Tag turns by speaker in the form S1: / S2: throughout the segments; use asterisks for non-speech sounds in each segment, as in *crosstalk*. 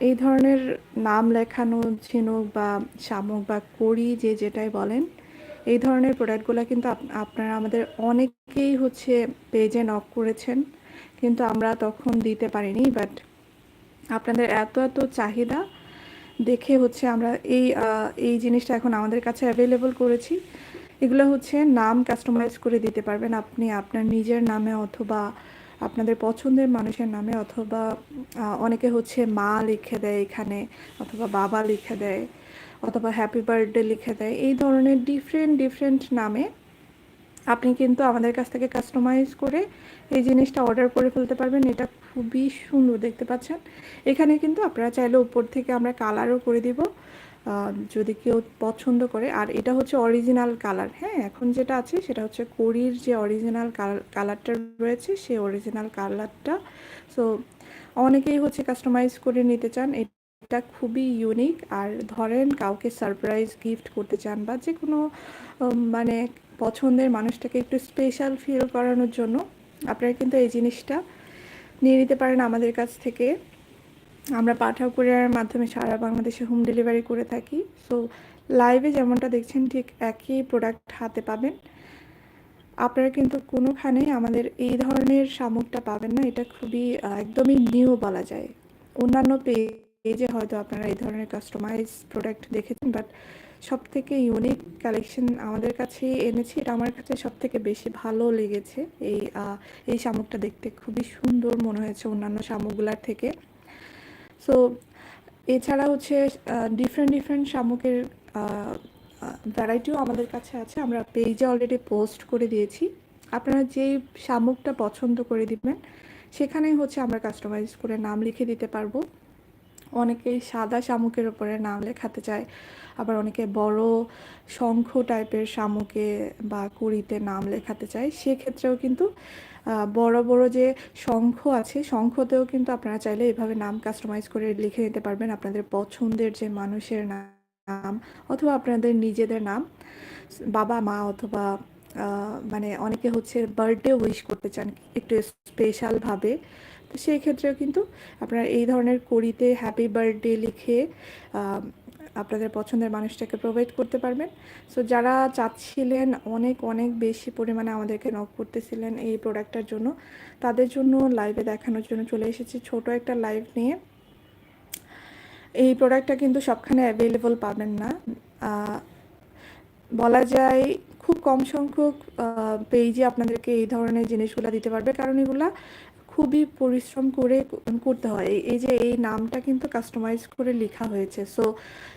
S1: এই ধরনের নাম লেখানো, ঝিনুক বা শামুক বা কড়ি যে যেটাই বলেন, এই ধরনের প্রোডাক্টগুলো কিন্তু আপনারা আমাদের অনেকেই হচ্ছে পেজে নক করেছেন। কিন্তু আমরা তখন দিতে পারিনি বাট আপনাদের এত এত চাহিদা দেখে হচ্ছে আমরা এই এই জিনিসটা এখন আমাদের কাছে অ্যাভেলেবল করেছি। এগুলো হচ্ছে নাম কাস্টমাইজ করে দিতে পারবেন আপনি আপনার নিজের নামে অথবা আপনাদের পছন্দের মানুষের নামে অথবা অনেকে হচ্ছে মা লিখে দেয় এখানে অথবা বাবা লিখে দেয় অথবা হ্যাপি বার্থডে লিখে দেয়। এই ধরনের ডিফারেন্ট ডিফারেন্ট নামে আপনি কিন্তু আমাদের কাছ থেকে কাস্টমাইজ করে এই জিনিসটা অর্ডার করে ফেলতে পারবেন। এটা খুবই সুন্দর, দেখতে পাচ্ছেন? এখানে কিন্তু আপনারা চাইলে উপর থেকে আমরা কালারও করে দিব। যদি কেউ পছন্দ করে, আর এটা হচ্ছে অরিজিনাল কালার হ্যাঁ? এখন যেটা আছে, সেটা হচ্ছে কড়ির যে অরিজিনাল কালারটা রয়েছে সেই অরিজিনাল কালারটা সো অনেকেই হচ্ছে কাস্টমাইজ করে নিতে চান, এটা খুবই ইউনিক আর ধরেন, কাউকে সারপ্রাইজ গিফট করতে চান বা যে কোনো মানে পছন্দের মানুষটাকে একটু স্পেশাল ফিল করানোর জন্য, আপনারা কিন্তু এই জিনিসটা নিয়ে নিতে পারেন আমাদের কাছ থেকে। আমরা পাঠাও কুরিয়ারের মাধ্যমে সারা বাংলাদেশে হোম ডেলিভারি করে থাকি। সো লাইভে যেমনটা দেখছেন, ঠিক একই প্রোডাক্ট হাতে পাবেন। আপনারা কিন্তু কোনোখানেই আমাদের এই ধরনের শামুকটা পাবেন না, এটা খুবই একদমই নিউ বলা যায়। অন্যান্য পেজে হয়তো আপনারা এই ধরনের কাস্টমাইজ প্রোডাক্ট দেখেছেন বাট সব থেকে ইউনিক কালেকশন আমাদের কাছে এনেছি, এটা আমার কাছে সব থেকে বেশি ভালো লেগেছে। এই এই শামুকটা দেখতে খুবই সুন্দর মনে হয়েছে অন্যান্য শামুকগুলার থেকে। সো এছাড়া হচ্ছে ডিফারেন্ট ডিফারেন্ট শামুকের ভ্যারাইটিও আমাদের কাছে আছে। আমরা পেজে অলরেডি পোস্ট করে দিয়েছি। আপনারা যেই শামুকটা পছন্দ করে দিবেন, সেখানেই হচ্ছে আমরা কাস্টমাইজ করে নাম লিখে দিতে পারব। অনেকেই সাদা শামুকের ওপরে নাম লেখাতে চায়। আবার অনেকে বড় শঙ্খ টাইপের শামুকে বা কুড়িতে নাম লেখাতে চায়। সেক্ষেত্রেও কিন্তু বড় বড় যে শঙ্খ আছে, শঙ্খতেও কিন্তু আপনারা চাইলে এভাবে নাম কাস্টমাইজ করে লিখে নিতে পারবেন। আপনাদের পছন্দের যে মানুষের নাম অথবা আপনাদের নিজেদের নাম, বাবা, মা অথবা মানে অনেকে হচ্ছে বার্থডে উইশ করতে চান একটু স্পেশালভাবে তো সেই ক্ষেত্রেও কিন্তু আপনারা এই ধরনের কড়িতে হ্যাপি বার্থডে লিখে আপনাদের পছন্দের মানুষটাকে প্রোভাইড করতে পারবেন। সো যারা চাচ্ছিলেন অনেক অনেক বেশি পরিমাণে আমাদেরকে নক করতেছিলেন এই প্রোডাক্টটার জন্য, তাদের জন্য লাইভে দেখানোর জন্য চলে এসেছি। ছোট একটা লাইভ নিয়ে। এই প্রোডাক্টটা কিন্তু সবখানে অ্যাভেলেবল পাবেন না। বলা যায় খুব কম সংখ্যক পেজে আপনাদেরকে এই ধরনের জিনিসগুলো দিতে পারবে। কারণ এগুলা খুবই পরিশ্রম করে করতে হয়। এই- যে এই নামটা কিন্তু কাস্টমাইজ করে লেখা হয়েছে। সো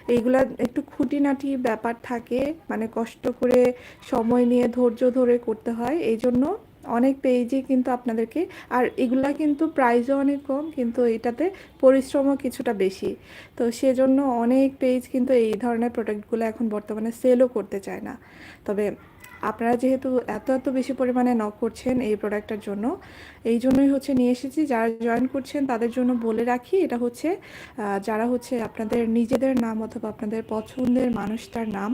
S1: এইগুলা একটু খুঁটিনাটি ব্যাপার থাকে। মানে কষ্ট করে সময় নিয়ে ধৈর্য ধরে করতে হয়। এই জন্য অনেক পেজে কিন্তু আপনাদেরকে, আর এগুলা কিন্তু প্রাইসও অনেক কম, কিন্তু এটাতে পরিশ্রমও কিছুটা বেশি। তো সেজন্য অনেক পেজ কিন্তু এই ধরনের প্রোডাক্টগুলো এখন বর্তমানে সেলও করতে চায় না। তবে আপনারা যেহেতু এত এত বেশি পরিমাণে নক করছেন এই প্রোডাক্টটার জন্য, এই জন্যই হচ্ছে নিয়ে এসেছি। যারা জয়েন করছেন তাদের জন্য বলে রাখি, এটা হচ্ছে যারা হচ্ছে আপনাদের নিজেদের নাম অথবা আপনাদের পছন্দের মানুষটার নাম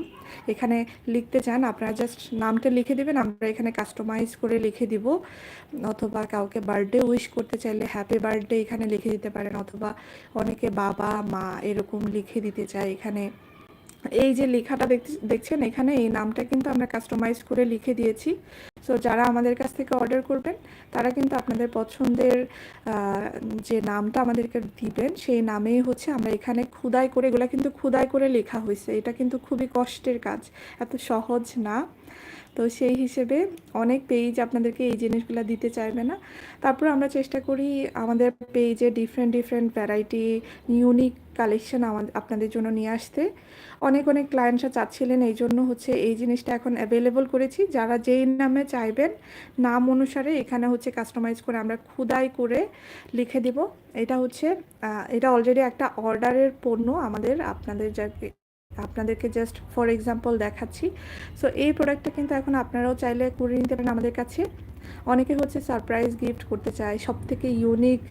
S1: এখানে লিখতে চান, আপনারা জাস্ট নামটা লিখে দেবেন, আমরা এখানে কাস্টমাইজ করে লিখে দিব। অথবা কাউকে বার্থডে উইশ করতে চাইলে হ্যাপি বার্থডে এখানে লিখে দিতে পারেন, অথবা অনেকে বাবা, মা এরকম লিখে দিতে চায় এখানে। এই যে লেখাটা দেখছেন, এখানে এই নামটা কিন্তু আমরা কাস্টমাইজ করে লিখে দিয়েছি। সো যারা আমাদের কাছ থেকে অর্ডার করবেন, তারা কিন্তু আপনাদের পছন্দের যে নামটা আমাদেরকে দিবেন, সেই নামেই হচ্ছে আমরা এখানে খুদাই করে, এগুলো কিন্তু খুদাই করে লেখা হয়েছে। এটা কিন্তু খুবই কষ্টের কাজ, এত সহজ না। তো সেই হিসেবে অনেক পেজ আপনাদেরকে এই জিনিসগুলো দিতে চাইবে না। তারপর আমরা চেষ্টা করি আমাদের পেজে different different variety unique collection আপনাদের জন্য নিয়ে আসতে। অনেক অনেক ক্লায়েন্টরা চাচ্ছিলেন এই জন্য হচ্ছে এই জিনিসটা এখন অ্যাভেলেবল করেছি। যারা যেই নামে চাইবেন। নাম অনুসারে এখানে হচ্ছে কাস্টমাইজ করে আমরা খুদাই করে লিখে দিব। এটা হচ্ছে এটা অলরেডি একটা অর্ডারের পণ্য আমাদের, আপনাদের যাকে আপনাদেরকে জাস্ট ফর এক্সাম্পল দেখাচ্ছি। সো এই প্রোডাক্টটা কিন্তু এখন আপনারাও চাইলে করে নিতে পারেন আমাদের কাছে। অনেকে হচ্ছে সারপ্রাইজ গিফট করতে চায় সব থেকে ইউনিক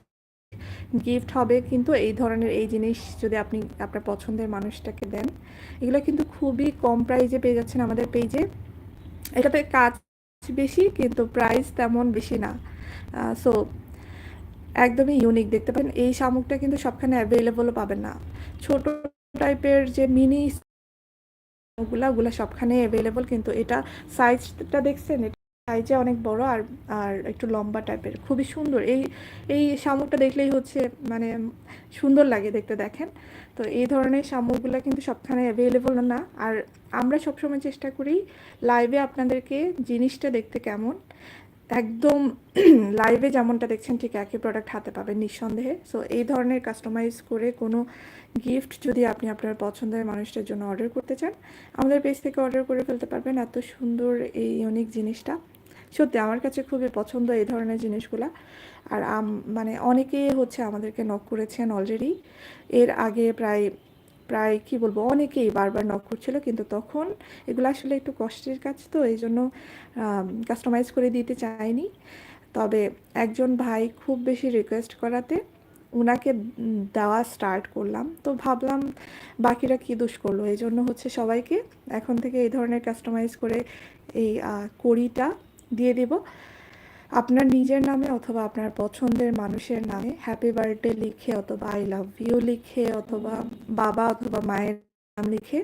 S1: গিফট হবে কিন্তু এই ধরনের এই জিনিস যদি আপনি আপনার পছন্দের মানুষটাকে দেন। এগুলো কিন্তু খুবই কম প্রাইজে পেয়ে যাচ্ছেন আমাদের পেজে এটাতে কাজ বেশি কিন্তু প্রাইস তেমন বেশি না। সো একদমই ইউনিক দেখতে পাবেন। এই শামুকটা কিন্তু সবখানে অ্যাভেলেবলও পাবেন না। ছোট টাইপের যে মিনি ওগুলা ওগুলা সবখানে অ্যাভেলেবল কিন্তু এটা সাইজটা দেখছেন সাইজে অনেক বড় আর আর একটু লম্বা টাইপের। খুবই সুন্দর। এই এই শামুকটা দেখলেই হচ্ছে মানে সুন্দর লাগে দেখতে দেখেন। তো এই ধরনের শামুকগুলো কিন্তু সবখানে অ্যাভেলেবল না। আর আমরা সবসময় চেষ্টা করি লাইভে আপনাদেরকে জিনিসটা দেখতে কেমন। একদম *clears throat* লাইভে যেমনটা দেখছেন ঠিক একই প্রোডাক্ট হাতে পাবেন নিঃসন্দেহে। সো এই ধরনের কাস্টমাইজ করে কোনো গিফট যদি আপনি আপনার পছন্দের মানুষটার জন্য অর্ডার করতে চান, আমাদের পেজ থেকে অর্ডার করে ফেলতে পারবেন। এত সুন্দর, এই ইউনিক জিনিসটা। সত্যি আমার কাছে খুবই পছন্দ এই ধরনের জিনিসগুলা। আর মানে অনেকেই হচ্ছে আমাদেরকে নক করেছেন অলরেডি এর আগে প্রায় প্রায় কি বলব, অনেকেই বারবার নক করছিল, কিন্তু তখন এগুলো আসলে একটু কষ্টের কাজ তো, এই জন্য কাস্টমাইজ করে দিতে চাইনি। তবে একজন ভাই খুব বেশি রিকোয়েস্ট করাতে ওনাকে দেওয়া স্টার্ট করলাম। তো ভাবলাম বাকিরা কী দোষ করল? এই জন্য হচ্ছে সবাইকে এখন থেকে এই ধরনের কাস্টমাইজ করে এই কড়িটা দিয়ে দেব। আপনার নিজের নামে অথবা আপনার পছন্দের মানুষের নামে হ্যাপি বার্থডে লিখে অথবা আই লাভ ইউ লিখে অথবা বাবা অথবা মায়ের নাম লিখে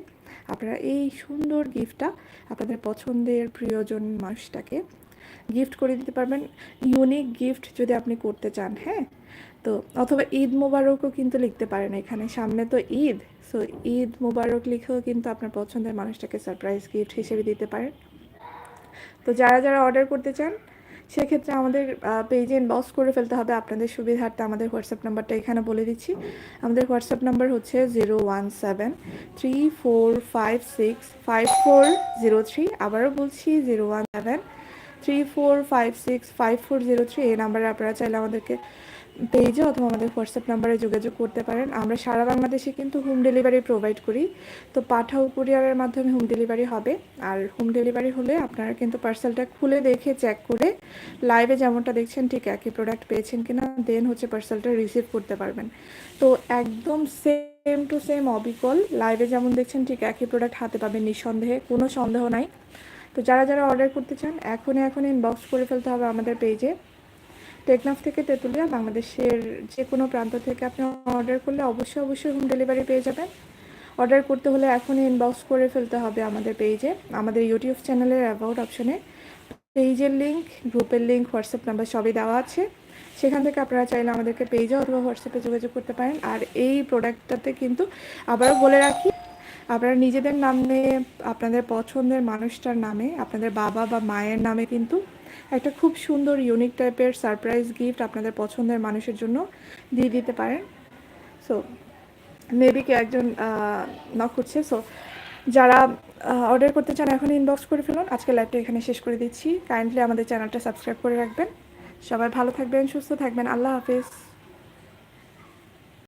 S1: আপনারা এই সুন্দর গিফটটা আপনাদের পছন্দের প্রিয়জন মানুষটাকে গিফট করে দিতে পারবেন। ইউনিক গিফট যদি আপনি করতে চান হ্যাঁ? তো অথবা ঈদ মোবারকও কিন্তু লিখতে পারেন এখানে। সামনে তো ঈদ সো ঈদ মোবারক লিখেও কিন্তু আপনার পছন্দের মানুষটাকে সারপ্রাইজ গিফট হিসেবে দিতে পারেন। তো যারা যারা অর্ডার করতে চান, সেক্ষেত্রে আমাদের পেজে ইনবক্স করে ফেলতে হবে। আপনাদের সুবিধার্থে আমাদের হোয়াটসঅ্যাপ নাম্বারটা এখানে বলে দিচ্ছি। আমাদের হোয়াটসঅ্যাপ নাম্বার হচ্ছে zero one seven three four five six five four zero three আবারও বলছি zero one seven three four five six five four zero three এই নাম্বারে আপনারা চাইলে আমাদেরকে পেজে অথবা আমাদের হোয়াটসঅ্যাপ নাম্বারে যোগাযোগ করতে পারেন। আমরা সারা বাংলাদেশে কিন্তু হোম ডেলিভারি প্রোভাইড করি। তো পাঠাও কুরিয়ারের মাধ্যমে হোম ডেলিভারি হবে। আর হোম ডেলিভারি হলে আপনারা কিন্তু পার্সেলটা খুলে দেখে চেক করে লাইভে যেমনটা দেখছেন ঠিক একই প্রোডাক্ট পেয়েছেন কিনা দেন হচ্ছে পার্সেলটা রিসিভ করতে পারবেন। তো একদম সেম টু সেম অবিকল। লাইভে যেমন দেখছেন ঠিক একই প্রোডাক্ট হাতে পাবেন নিঃসন্দেহে, কোনো সন্দেহ নাই। তো যারা যারা অর্ডার করতে চান, এখনই এখন ইনবক্স করে ফেলতে হবে আমাদের পেজে টেকনাফ থেকে তেঁতুলিয়া, বাংলাদেশের যে কোনো প্রান্ত থেকে আপনি অর্ডার করলে অবশ্যই অবশ্যই হোম ডেলিভারি পেয়ে যাবেন। অর্ডার করতে হলে এখনই ইনবক্স করে ফেলতে হবে আমাদের পেজে আমাদের ইউটিউব চ্যানেলের অ্যাবাউট অপশনে পেজের লিঙ্ক গ্রুপের লিঙ্ক হোয়াটসঅ্যাপ নাম্বার সবই দেওয়া আছে। সেখান থেকে আপনারা চাইলে আমাদেরকে পেজে অথবা হোয়াটসঅ্যাপে যোগাযোগ করতে পারেন। আর এই প্রোডাক্টটাতে কিন্তু আবারও বলে রাখি, আপনারা নিজেদের নামে, আপনাদের পছন্দের মানুষটার নামে, আপনাদের বাবা বা মায়ের নামে কিন্তু একটা খুব সুন্দর ইউনিক টাইপের সারপ্রাইজ গিফট আপনাদের পছন্দের মানুষের জন্য দিয়ে দিতে পারেন। সো মেবি কে একজন নক করছে। সো যারা অর্ডার করতে চান এখন ইনবক্স করে ফেলুন। আজকে লাইভটা এখানে শেষ করে দিচ্ছি। কাইন্ডলি আমাদের চ্যানেলটা সাবস্ক্রাইব করে রাখবেন। সবাই ভালো থাকবেন, সুস্থ থাকবেন। আল্লাহ হাফিজ।